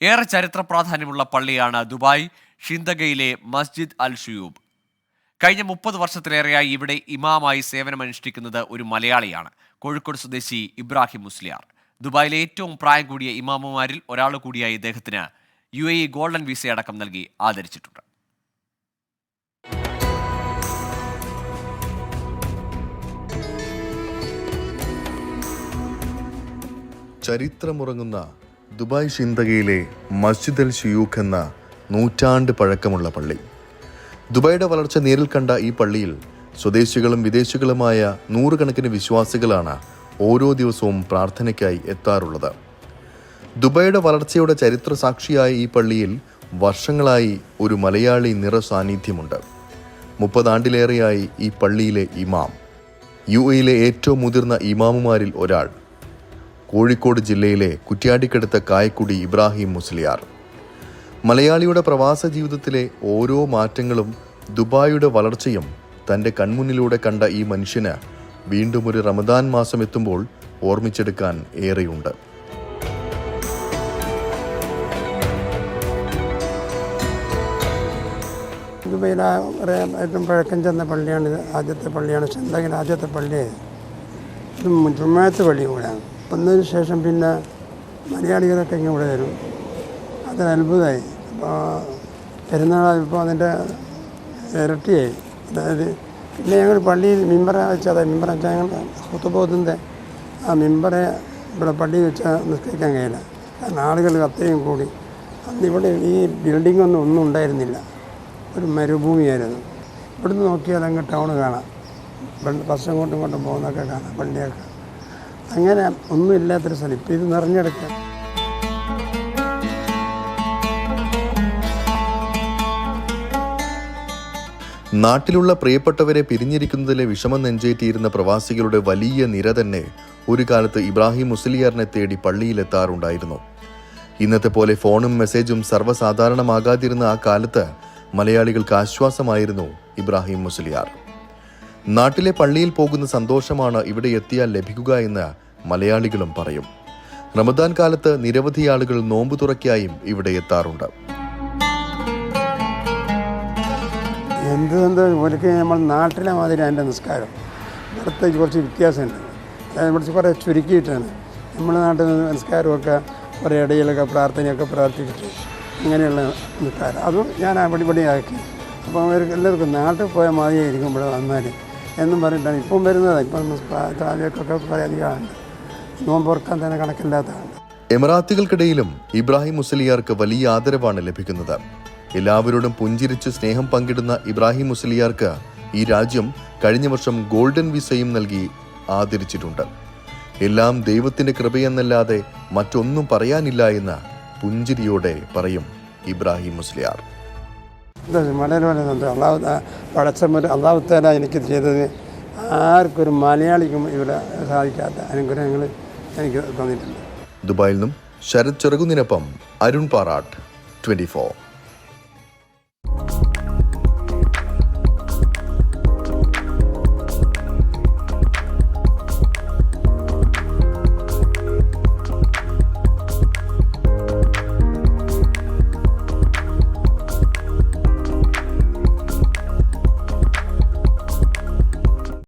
ഏറെ ചരിത്ര പ്രാധാന്യമുള്ള പള്ളിയാണ് ദുബായ് ഷിന്തഗയിലെ മസ്ജിദ് അൽ ഷുയൂബ് കഴിഞ്ഞ മുപ്പത് വർഷത്തിലേറെയായി ഇവിടെ ഇമാമായി സേവനമനുഷ്ഠിക്കുന്നത് ഒരു മലയാളിയാണ് കോഴിക്കോട് സ്വദേശി ഇബ്രാഹിം മുസ്ലിയാർ. ദുബായിലെ ഏറ്റവും പ്രായം കൂടിയ ഇമാമുമാരിൽ ഒരാൾ കൂടിയായി ഇദ്ദേഹത്തിന് യു എ ഇ ഗോൾഡൻ വിസയടക്കം നൽകി ആദരിച്ചിട്ടുണ്ട്. ചരിത്രമുറങ്ങുന്ന ദുബായ് ഷിന്തകയിലെ മസ്ജിദ് അൽ ഷിയൂഖ് എന്ന നൂറ്റാണ്ട് പഴക്കമുള്ള പള്ളി. ദുബായിയുടെ വളർച്ച നേരിൽ കണ്ട ഈ പള്ളിയിൽ സ്വദേശികളും വിദേശികളുമായ നൂറുകണക്കിന് വിശ്വാസികളാണ് ഓരോ ദിവസവും പ്രാർത്ഥനയ്ക്കായി എത്താറുള്ളത്. ദുബായിയുടെ വളർച്ചയുടെ ചരിത്ര സാക്ഷിയായ ഈ പള്ളിയിൽ വർഷങ്ങളായി ഒരു മലയാളി നിറ സാന്നിധ്യമുണ്ട്. മുപ്പതാണ്ടിലേറെയായി ഈ പള്ളിയിലെ ഇമാം. യു എയിലെ ഏറ്റവും മുതിർന്ന ഇമാമുമാരിൽ ഒരാൾ കോഴിക്കോട് ജില്ലയിലെ കുറ്റ്യാടിക്കടുത്ത കായക്കുടി ഇബ്രാഹിം മുസ്ലിയാർ. മലയാളിയുടെ പ്രവാസ ജീവിതത്തിലെ ഓരോ മാറ്റങ്ങളും ദുബായിയുടെ വളർച്ചയും തന്റെ കൺമുന്നിലൂടെ കണ്ട ഈ മനുഷ്യന് വീണ്ടും ഒരു റമദാൻ മാസം എത്തുമ്പോൾ ഓർമ്മിച്ചെടുക്കാൻ ഏറെയുണ്ട്. ദുബൈയിലെ ഏറ്റവും പഴക്കം ചെന്ന പള്ളിയാണ് ആദ്യത്തെ പള്ളിയാണ് ചെന്തകിൽ ആദ്യത്തെ പള്ളി. ഇത് ജുമായത്ത് പള്ളി കൂടെയാണ്. വന്നതിന് ശേഷം പിന്നെ മലയാളികളൊക്കെ ഇങ്ങനെ ഇവിടെ വരും. അതൊരു അത്ഭുതമായി. അപ്പോൾ പെരുന്നാളായപ്പോൾ അതിന്റെ ഇരട്ടിയായി. അതായത് പിന്നെ ഞങ്ങൾ പള്ളിയിൽ മിമ്പറ വെച്ചാൽ മിമ്പറ വെച്ചാൽ ഞങ്ങൾ ഹുത്തുബോധന്റെ ആ മിമ്പറെ ഇവിടെ പള്ളിയിൽ വെച്ചാൽ നിസ്കരിക്കാൻ കഴിയില്ല. കാരണം ആളുകൾ അത്രയും കൂടി. അന്ന് ഇവിടെ ഈ ബിൽഡിംഗ് ഒന്നും ഒന്നും ഉണ്ടായിരുന്നില്ല. ഒരു മരുഭൂമിയായിരുന്നു. ഇവിടുന്ന് നോക്കിയാൽ അങ്ങ് ടൗൺ കാണാം. ബസ് അങ്ങോട്ടും ഇങ്ങോട്ടും പോകുന്നതൊക്കെ കാണാം. വണ്ടിയൊക്കെ. അങ്ങനെ ഒന്നും ഇല്ലാത്തൊരു സ്ഥലം. ഇപ്പം ഇത് നിറഞ്ഞെടുക്കുക. നാട്ടിലുള്ള പ്രിയപ്പെട്ടവരെ പിരിഞ്ഞിരിക്കുന്നതിലെ വിഷമം നെഞ്ചേറ്റിയിരുന്ന പ്രവാസികളുടെ വലിയ നിര തന്നെ ഒരു കാലത്ത് ഇബ്രാഹിം മുസ്ലിയാറിനെ തേടി പള്ളിയിലെത്താറുണ്ടായിരുന്നു. ഇന്നത്തെ പോലെ ഫോണും മെസ്സേജും സർവസാധാരണമാകാതിരുന്ന ആ കാലത്ത് മലയാളികൾക്ക് ആശ്വാസമായിരുന്നു ഇബ്രാഹിം മുസ്ലിയാർ. നാട്ടിലെ പള്ളിയിൽ പോകുന്ന സന്തോഷമാണ് ഇവിടെ എത്തിയാൽ ലഭിക്കുക എന്ന് മലയാളികളും പറയും. റമദാൻ കാലത്ത് നിരവധി ആളുകൾ നോമ്പ് തുറക്കായും ഇവിടെ എത്താറുണ്ട്. എന്ത് എന്ത് നമ്മൾ നാട്ടിലെ മാതിരി അതിന്റെ നിസ്കാരം? ഇവിടുത്തെ കുറച്ച് വ്യത്യാസമുണ്ട്. അതായത് കുറച്ച് കുറേ ചുരുക്കിയിട്ടാണ്. നമ്മുടെ നാട്ടിൽ നിസ്കാരമൊക്കെ കുറേ ഇടയിലൊക്കെ പ്രാർത്ഥനയൊക്കെ പ്രാർത്ഥിച്ചിട്ട് അങ്ങനെയുള്ള നിസ്കാരം. അതും ഞാൻ അടിപൊളിയാക്കി അപ്പോൾ അവർക്ക് എല്ലാവർക്കും നാട്ടിൽ പോയ മാതിരി ഇരിക്കുമ്പോൾ വന്നാൽ എന്നും പറഞ്ഞിട്ടാണ് ഇപ്പം വരുന്നത്. ഇപ്പം താഴേക്കൊക്കെ കുറേ അധികമാണ് നോമ്പുറക്കാൻ തന്നെ കണക്കില്ലാത്തതാണ് എമിറാത്തുകൾക്കിടയിലും ഇബ്രാഹിം മുസ്ലിയാർക്ക് വലിയ ആദരവാണ് ലഭിക്കുന്നത്. എല്ലാവരോടും പുഞ്ചിരിച്ച് സ്നേഹം പങ്കിടുന്ന ഇബ്രാഹിം മുസ്ലിയാർക്ക് ഈ രാജ്യം കഴിഞ്ഞ വർഷം ഗോൾഡൻ വിസയും നൽകി ആദരിച്ചിട്ടുണ്ട്. എല്ലാം ദൈവത്തിന്റെ കൃപയെന്നല്ലാതെ മറ്റൊന്നും പറയാനില്ല എന്ന് പുഞ്ചിരിയോടെ പറയും ഇബ്രാഹിം മുസ്ലിയാർ. എന്താ വളരെ വളരെ സന്തോഷം അള്ളാഹു പടച്ചമൊരു അള്ളാഹു എനിക്ക് ചെയ്തത് ആർക്കൊരു മലയാളിക്കും ഇവിടെ സാധിക്കാത്ത അനുഗ്രഹങ്ങൾ എനിക്ക് തന്നിട്ടുണ്ട് ദുബായിൽ നിന്നും ശരത് ചെറുകുന്നിനൊപ്പം അരുൺ പാറാട്ട് ട്വന്റി